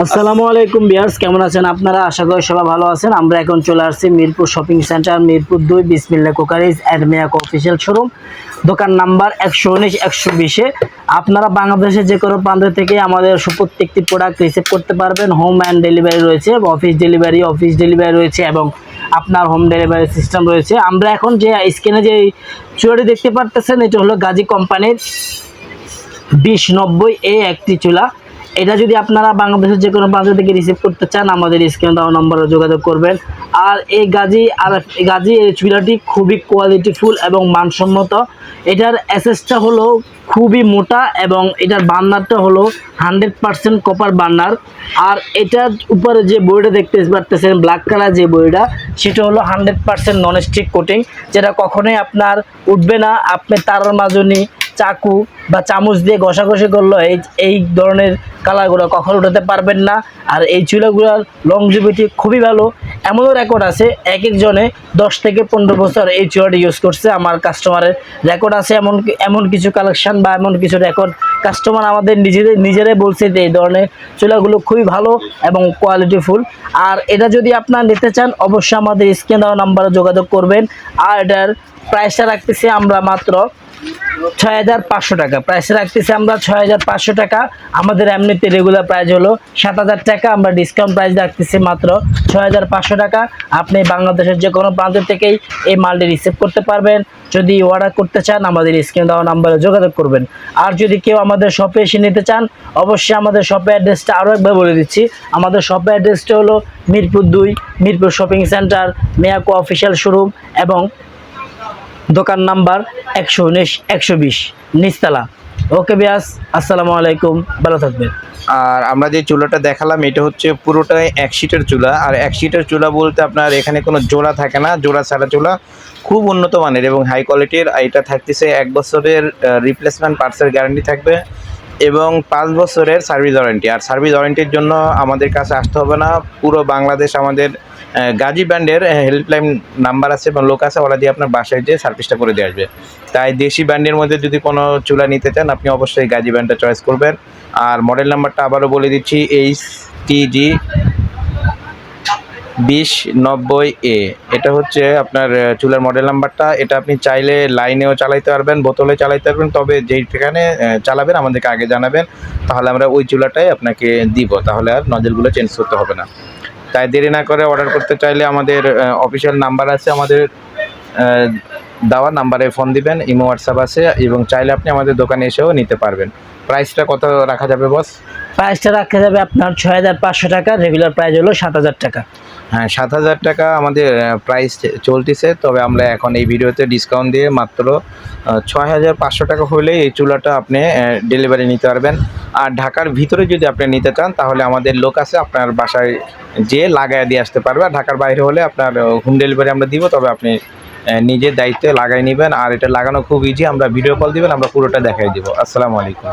আসসালামু আলাইকুম বিয়ার্স, কেমন আছেন আপনারা? আশা করি সবাই ভালো আছেন। আমরা এখন চলে আসছি মিরপুর শপিং সেন্টার, মিরপুর দুই Bismillah crockeries and Miyako official showroom. দোকান নাম্বার একশো উনিশ, একশো বিশে আপনারা বাংলাদেশের যে কোনো প্রান্ত থেকে আমাদের প্রত্যেকটি প্রোডাক্ট রিসিভ করতে পারবেন। হোম অ্যান্ড ডেলিভারি রয়েছে অফিস ডেলিভারি অফিস ডেলিভারি রয়েছে, এবং আপনার হোম ডেলিভারি সিস্টেম রয়েছে। আমরা এখন যে স্ক্রিনে যে চুয়াটি দেখতে পারতেছেন, এটা হলো গাজী কোম্পানির বিশ নব্বই এ একটি চুলা। এটা যদি আপনারা বাংলাদেশের যে কোনো প্রান্ত থেকে রিসিভ করতে চান, আমাদের স্ক্রিনে দেওয়া নম্বরে যোগাযোগ করবেন। আর এই গাজি, আর এই গাজী, এই চুলাটি খুবই কোয়ালিটিফুল এবং মানসম্মত। এটার অ্যাসেসটা হলো খুবই মোটা এবং এটার বার্নারটা হলো হান্ড্রেড পারসেন্ট কপার বার্নার আর এটার উপরে যে বইটা দেখতে পারতেছেন ব্ল্যাক কালার যে বইটা সেটা হলো hundred percent non stick coating যেটা কখনোই আপনার উঠবে না। আপনি তার মাজনি চাকু বা চামচ দিয়ে ঘষাঘষি করল, এই এই ধরনের কালারগুলো কখনো উঠাতে পারবেন না। আর এই চুলাগুলোর লংজিভিটি খুবই ভালো। এমনও রেকর্ড আছে, এক একজনে দশ থেকে পনেরো বছর এই চুলাটি ইউজ করছে। আমার কাস্টমারের রেকর্ড আছে, এমন এমন কিছু কালেকশন বা এমন কিছু রেকর্ড কাস্টমার আমাদের নিজেদের, নিজেরাই বলছে যে এই ধরনের চুলাগুলো খুবই ভালো এবং কোয়ালিটিফুল আর এটা যদি আপনার নিতে চান, অবশ্যই আমাদের স্ক্রিন দেওয়া নাম্বারে যোগাযোগ করবেন। আর এটার প্রাইসটা রাখতেছি আমরা মাত্র ছয় হাজার পাঁচশো টাকা। প্রাইস রাখতেছি আমরা ছয় হাজার পাঁচশো টাকা। আমাদের এমনিতে রেগুলার প্রাইস হলো সাত হাজার টাকা। আমরা ডিসকাউন্ট প্রাইস রাখতেছি মাত্র ছয় হাজার পাঁচশো টাকা। আপনি বাংলাদেশের যে কোনো প্রান্ত থেকেই এই মালটি রিসিভ করতে পারবেন। যদি অর্ডার করতে চান, আমাদের স্ক্রিন দেওয়া নাম্বারে যোগাযোগ করবেন। আর যদি কেউ আমাদের শপে এসে নিতে চান, অবশ্যই আমাদের শপের অ্যাড্রেসটা আরও একবার বলে দিচ্ছি। আমাদের শপের অ্যাড্রেসটা হলো মিরপুর দুই, Mirpur shopping centre Miyako official showroom এবং দোকান নাম্বার একশো উনিশ, একশো বিশ নিস্তালা ওকে বিয়াস, আসসালামু আলাইকুম, ভালো থাকবেন। আর আমরা যে চুলাটা দেখালাম, এটা হচ্ছে পুরোটাই এক সিটের চুলা। আর এক সিটের চুলা বলতে আপনার এখানে কোনো জোড়া থাকে না। জোড়া ছাড়া চুলা খুব উন্নত মানের এবং হাই কোয়ালিটির এটা থাকতেছে এক বছরের রিপ্লেসমেন্ট পার্টসের গ্যারান্টি থাকবে। এবং পাঁচ বছরের সার্ভিস ওয়ারেন্টি। আর সার্ভিস ওয়ারেন্টির জন্য আমাদের কাছে আসতে হবে না। পুরো বাংলাদেশ আমাদের গাজী ব্র্যান্ডের হেল্পলাইন নাম্বার আছে এবং লোক আছে, ওরা দিয়ে আপনার বাসায় যেয়ে সার্ভিসটা করে দিয়ে আসবে। তাই দেশি ব্র্যান্ডের মধ্যে যদি কোনো চুলা নিতে চান, আপনি অবশ্যই গাজী ব্র্যান্ডটা চয়েস করবেন। আর মডেল নাম্বারটা আবারও বলে দিচ্ছি এইচ টিজি বিশ নব্বই এ। এটা হচ্ছে আপনার চুলার মডেল নাম্বারটা এটা আপনি চাইলে লাইনেও চালাইতে পারবেন, বোতলে চালাইতে পারবেন, তবে যেই ঠিকানে চালাবেন, আমাদেরকে আগে জানাবেন। তাহলে আমরা ওই চুলাটাই আপনাকে দিব। তাহলে আর নজলগুলো চেঞ্জ করতে হবে না। তাই দেরি না করে অর্ডার করতে চাইলে আমাদের অফিসিয়াল নাম্বার আছে। আমাদের দেওয়া নাম্বারে ফোন দিবেন, ইমো হোয়াটসঅ্যাপ আছে, এবং চাইলে আপনি আমাদের দোকানে এসেও নিতে পারবেন। প্রাইসটা কত রাখা যাবে বস প্রাইসটা রাখা যাবে আপনার ছয় হাজার পাঁচশো টাকা। রেগুলার প্রাইস হলো সাত হাজার টাকা। হ্যাঁ সাত হাজার টাকা আমাদের প্রাইস চলতেছে। তবে আমরা এখন এই ভিডিওতে ডিসকাউন্ট দিয়ে মাত্র ছয় হাজার পাঁচশো টাকা হলেই এই চুলাটা আপনি ডেলিভারি নিতে পারবেন। আর ঢাকার ভিতরে যদি আপনি নিতে চান, তাহলে আমাদের লোক আছে, আপনার বাসায় যেয়ে লাগায় দিয়ে আসতে পারবে। আর ঢাকার বাইরে হলে আপনার হোম ডেলিভারি আমরা দিব, তবে আপনি নিজের দায়িত্বে লাগাই নেবেন। আর এটা লাগানো খুব ইজি আমরা ভিডিও কল দিবেন, আমরা পুরোটা দেখাই দিব। আসসালামু আলাইকুম।